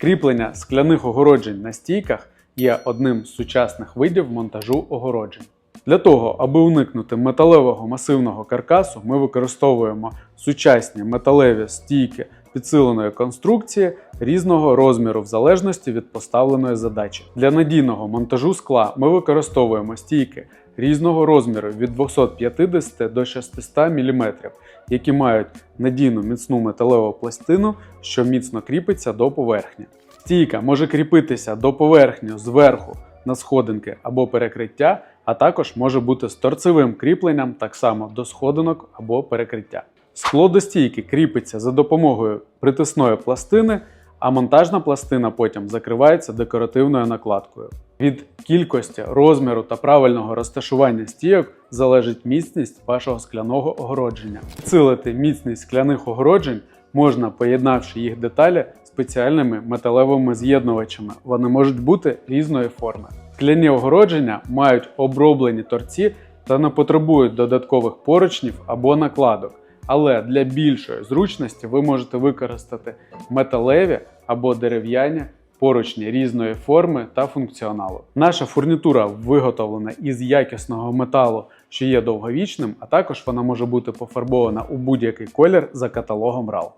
Кріплення скляних огороджень на стійках є одним з сучасних видів монтажу огороджень. Для того, аби уникнути металевого масивного каркасу, ми використовуємо сучасні металеві стійки підсиленої конструкції різного розміру в залежності від поставленої задачі. Для надійного монтажу скла ми використовуємо стійки різного розміру від 250 до 600 мм, які мають надійну міцну металеву пластину, що міцно кріпиться до поверхні. Стійка може кріпитися до поверхні зверху на сходинки або перекриття, а також може бути з торцевим кріпленням так само до сходинок або перекриття. Скло до стійки кріпиться за допомогою притисної пластини, а монтажна пластина потім закривається декоративною накладкою. Від кількості, розміру та правильного розташування стійок залежить міцність вашого скляного огородження. Підсилити міцність скляних огороджень можна, поєднавши їх деталі спеціальними металевими з'єднувачами. Вони можуть бути різної форми. Скляні огородження мають оброблені торці та не потребують додаткових поручнів або накладок. Але для більшої зручності ви можете використати металеві або дерев'яні поручні різної форми та функціоналу. Наша фурнітура виготовлена із якісного металу, що є довговічним, а також вона може бути пофарбована у будь-який колір за каталогом RAL.